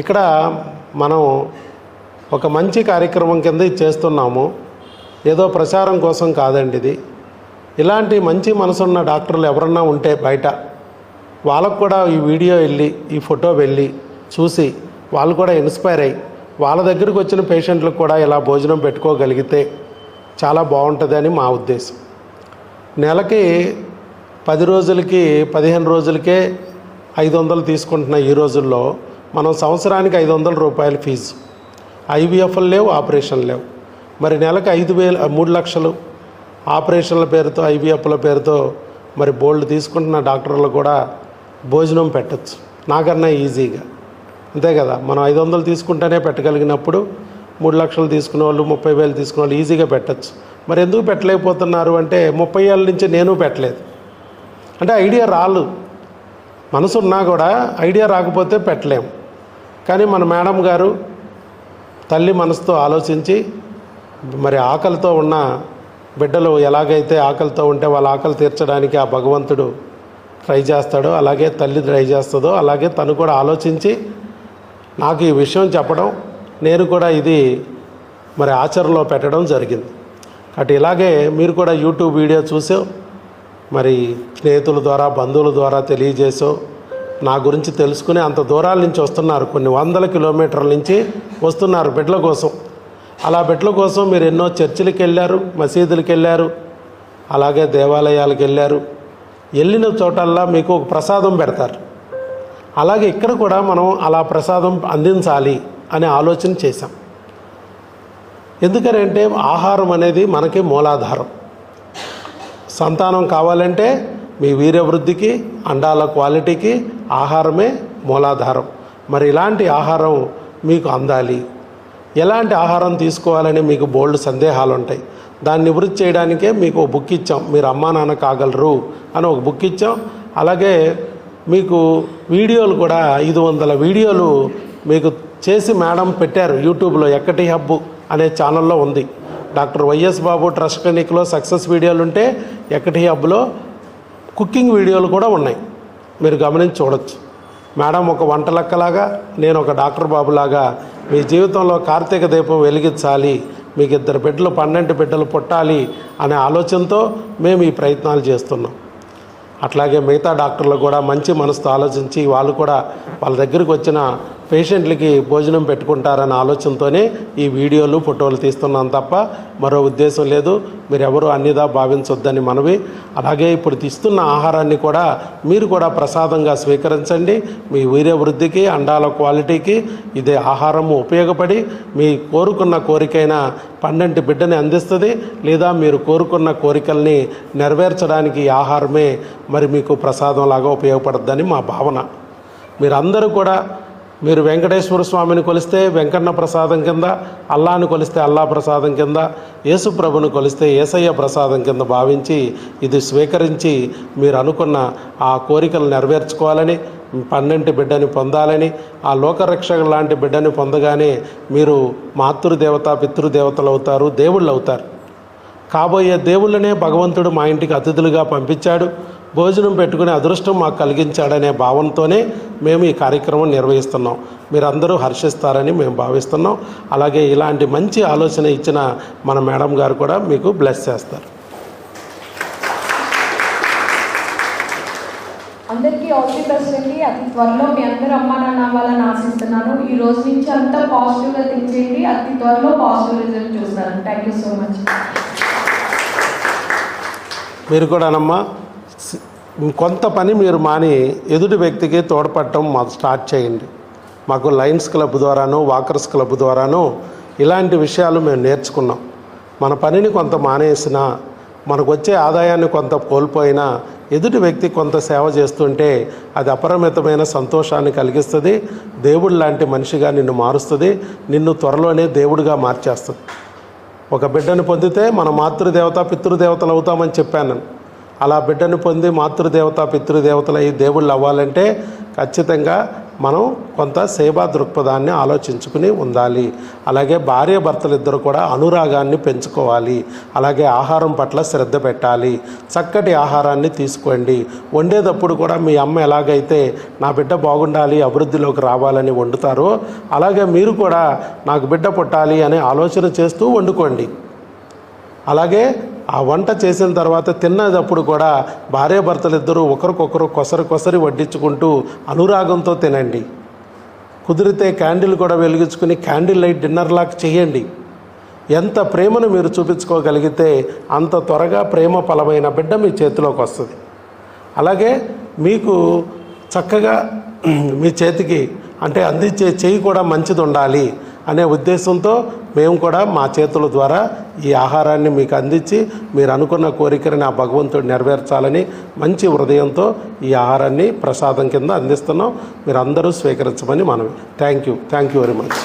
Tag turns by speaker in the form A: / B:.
A: ఇక్కడ మనం ఒక మంచి కార్యక్రమం కింద చేస్తున్నాము. ఏదో ప్రచారం కోసం కాదండి ఇది. ఇలాంటి మంచి మనసున్న డాక్టర్లు ఎవరన్నా ఉంటే బయట వాళ్ళకు కూడా ఈ వీడియో వెళ్ళి ఈ ఫోటో వెళ్ళి చూసి వాళ్ళు కూడా ఇన్స్పైర్ అయ్యి వాళ్ళ దగ్గరికి వచ్చిన పేషెంట్లకు కూడా ఇలా భోజనం పెట్టుకోగలిగితే చాలా బాగుంటుందని మా ఉద్దేశం. నెలకి పది రోజులకి పదిహేను రోజులకే ఐదు వందలు తీసుకుంటున్న ఈ రోజుల్లో మనం సంవత్సరానికి ఐదు వందల రూపాయల ఫీజు. ఐవీఎఫ్లు లేవు ఆపరేషన్ లేవు. మరి నెలకు ఐదు వేలు మూడు లక్షలు ఆపరేషన్ల పేరుతో ఐవీఎఫ్ల పేరుతో మరి బోల్డ్ తీసుకుంటున్న డాక్టర్లు కూడా భోజనం పెట్టచ్చు. నాకన్నా ఈజీగా. అంతే కదా మనం ఐదు వందలు తీసుకుంటేనే పెట్టగలిగినప్పుడు మూడు లక్షలు తీసుకునే వాళ్ళు ముప్పై వేలు తీసుకునే వాళ్ళు ఈజీగా పెట్టచ్చు. మరి ఎందుకు పెట్టలేకపోతున్నారు అంటే ముప్పై ఏళ్ళ నుంచి నేను పెట్టలేదు. అంటే ఐడియా రాలు మనసు ఉన్నా కూడా ఐడియా రాకపోతే పెట్టలేము కానీ మన మేడం గారు తల్లి మనసుతో ఆలోచించి మరి ఆకలితో ఉన్న బిడ్డలు ఎలాగైతే ఆకలితో ఉంటే వాళ్ళ ఆకలి తీర్చడానికి ఆ భగవంతుడు ట్రై చేస్తాడో అలాగే తల్లి ట్రై చేస్తుందో అలాగే తను కూడా ఆలోచించి నాకు ఈ విషయం చెప్పడం నేను కూడా ఇది మరి ఆచరణలో పెట్టడం జరిగింది. అటు ఇలాగే మీరు కూడా యూట్యూబ్ వీడియో చూసే మరి స్నేహితుల ద్వారా బంధువుల ద్వారా తెలియజేసో నా గురించి తెలుసుకుని అంత దూరాల నుంచి వస్తున్నారు. కొన్ని వందల కిలోమీటర్ల నుంచి వస్తున్నారు బిడ్డల కోసం. అలా బిడ్డల కోసం మీరు ఎన్నో చర్చిలకు వెళ్ళారు మసీదులకు వెళ్ళారు అలాగే దేవాలయాలకు వెళ్ళారు. వెళ్ళిన చోటల్లా మీకు ఒక ప్రసాదం పెడతారు. అలాగే ఇక్కడ కూడా మనం అలా ప్రసాదం అందించాలి అనే ఆలోచన చేశాం. ఎందుకనంటే ఆహారం అనేది మనకి మూలాధారం. సంతానం కావాలంటే మీ వీర్యవృద్ధికి అండాల క్వాలిటీకి ఆహారమే మూలాధారం. మరి ఇలాంటి ఆహారం మీకు అందాలి. ఎలాంటి ఆహారం తీసుకోవాలని మీకు బోల్డ్ సందేహాలు ఉంటాయి దాన్ని నివృత్తి చేయడానికే మీకు ఒక బుక్ ఇచ్చాం. మీరు అమ్మా నాన్న కాగలరు అని ఒక బుక్ ఇచ్చాం. అలాగే మీకు వీడియోలు కూడా ఐదు వందల వీడియోలు మీకు చేసి మేడం పెట్టారు యూట్యూబ్లో ఎక్కటి హబ్బు అనే ఛానల్లో ఉంది. డాక్టర్ వైఎస్ బాబు ట్రస్ట్ క్లినిక్లో సక్సెస్ వీడియోలు ఉంటే ఎక్కటి హబ్లో కుకింగ్ వీడియోలు కూడా ఉన్నాయి. మీరు గమనించి చూడొచ్చు. మేడం ఒక వంట లెక్కలాగా నేను ఒక డాక్టర్ బాబులాగా మీ జీవితంలో కార్తీక దీపం వెలిగించాలి మీకు ఇద్దరు బిడ్డలు పన్నెండు బిడ్డలు పుట్టాలి అనే ఆలోచనతో మేము ఈ ప్రయత్నాలు చేస్తున్నాం. అట్లాగే మిగతా డాక్టర్లు కూడా మంచి మనసుతో ఆలోచించి వాళ్ళు కూడా వాళ్ళ దగ్గరికి వచ్చిన పేషెంట్లకి భోజనం పెట్టుకుంటారనే ఆలోచనతోనే ఈ వీడియోలు ఫోటోలు తీస్తున్నాం తప్ప మరో ఉద్దేశం లేదు. మీరు ఎవరు అన్నిదా భావించొద్దని మనవి. అలాగే ఇప్పుడు తీస్తున్న ఆహారాన్ని కూడా మీరు కూడా ప్రసాదంగా స్వీకరించండి. మీ వీర్య వృద్ధికి అండాల క్వాలిటీకి ఇదే ఆహారము ఉపయోగపడి మీ కోరుకున్న కోరికైన పన్నెండు బిడ్డని అందిస్తుంది. లేదా మీరు కోరుకున్న కోరికల్ని నెరవేర్చడానికి ఈ ఆహారమే మరి మీకు ప్రసాదంలాగా ఉపయోగపడుతుందని మా భావన. మీరందరూ కూడా మీరు వెంకటేశ్వర స్వామిని కొలిస్తే వెంకన్న ప్రసాదం కింద అల్లాను కొలిస్తే అల్లా ప్రసాదం కింద యేసు ప్రభుని కొలిస్తే ఏసయ్య ప్రసాదం కింద భావించి ఇది స్వీకరించి మీరు అనుకున్న ఆ కోరికలు నెరవేర్చుకోవాలని పన్నెంటి బిడ్డని పొందాలని ఆ లోకరక్షక లాంటి బిడ్డని పొందగానే మీరు మాతృదేవత పితృదేవతలు అవుతారు దేవుళ్ళు అవుతారు. కాబోయే దేవుళ్ళనే భగవంతుడు మా ఇంటికి అతిథులుగా పంపించాడు. భోజనం పెట్టుకునే అదృష్టం మాకు కలిగించాడనే భావంతోనే మేము ఈ కార్యక్రమం నిర్వహిస్తున్నాం. మీరందరూ హర్షిస్తారని మేము భావిస్తున్నాం. అలాగే ఇలాంటి మంచి ఆలోచన ఇచ్చిన మన మేడం గారు కూడా మీకు బ్లెస్ చేస్తారు.
B: అందరికీ ఆల్ ది బెస్ట్ అండి. అతి త్వరలో మీ అందరూ అమ్మా నాన్న అవ్వాలని ఆశిస్తున్నాను. ఈ రోజు నుంచి అంతా పాజిటివ్గా థింక్ చేయండి. అతి త్వరలో పాజిటివ్ రిజల్ట్ చూస్తాను. థ్యాంక్ యూ సో మచ్
A: మీరు కూడానమ్మా సి- కొంత పని మీరు మాని ఎదుటి వ్యక్తికి తోడ్పడటం మాకు స్టార్ట్ చేయండి. మాకు లయన్స్ క్లబ్ ద్వారాను వాకర్స్ క్లబ్ ద్వారాను ఇలాంటి విషయాలు మేము నేర్చుకున్నాం. మన పనిని కొంత మానేసినా మనకు వచ్చే ఆదాయాన్ని కొంత కోల్పోయినా ఎదుటి వ్యక్తి కొంత సేవ చేస్తుంటే అది అపరిమితమైన సంతోషాన్ని కలిగిస్తుంది. దేవుడు లాంటి మనిషిగా నిన్ను మారుస్తుంది. నిన్ను త్వరలోనే దేవుడిగా మార్చేస్తుంది. ఒక బిడ్డను పొందితే మన మాతృదేవత పితృదేవతలు అవుతామని చెప్పాను నేను. అలా బిడ్డను పొంది మాతృదేవత పితృదేవతలు ఈ దేవుళ్ళు అవ్వాలంటే ఖచ్చితంగా మనం కొంత సేవా దృక్పథాన్ని ఆలోచించుకుని ఉండాలి. అలాగే భార్య భర్తలిద్దరు కూడా అనురాగాన్ని పెంచుకోవాలి. అలాగే ఆహారం పట్ల శ్రద్ధ పెట్టాలి. చక్కటి ఆహారాన్ని తీసుకోండి. వండేటప్పుడు కూడా మీ అమ్మ ఎలాగైతే నా బిడ్డ బాగుండాలి అభివృద్ధిలోకి రావాలని వండుతారో అలాగే మీరు కూడా నాకు బిడ్డ పుట్టాలి అనే ఆలోచన చేస్తూ వండుకోండి. అలాగే ఆ వంట చేసిన తర్వాత తిన్నదప్పుడు కూడా భార్యాభర్తలిద్దరూ ఒకరికొకరు కొసరి కొసరి వడ్డించుకుంటూ అనురాగంతో తినండి. కుదిరితే క్యాండిల్ కూడా వెలిగించుకుని క్యాండిల్ లైట్ డిన్నర్ లాగా చేయండి. ఎంత ప్రేమను మీరు చూపించుకోగలిగితే అంత త్వరగా ప్రేమ ఫలమైన బిడ్డ మీ చేతిలోకి వస్తుంది. అలాగే మీకు చక్కగా మీ చేతికి అంటే అందించే చేయి కూడా మంచిది ఉండాలి అనే ఉద్దేశంతో మేము కూడా మా చేతుల ద్వారా ఈ ఆహారాన్ని మీకు అందించి మీరు అనుకున్న కోరికని ఆ భగవంతుడు నెరవేర్చాలని మంచి హృదయంతో ఈ ఆహారాన్ని ప్రసాదం కింద అందిస్తున్నాం. మీరు అందరూ స్వీకరించమని మనవి. Thank you thank you very much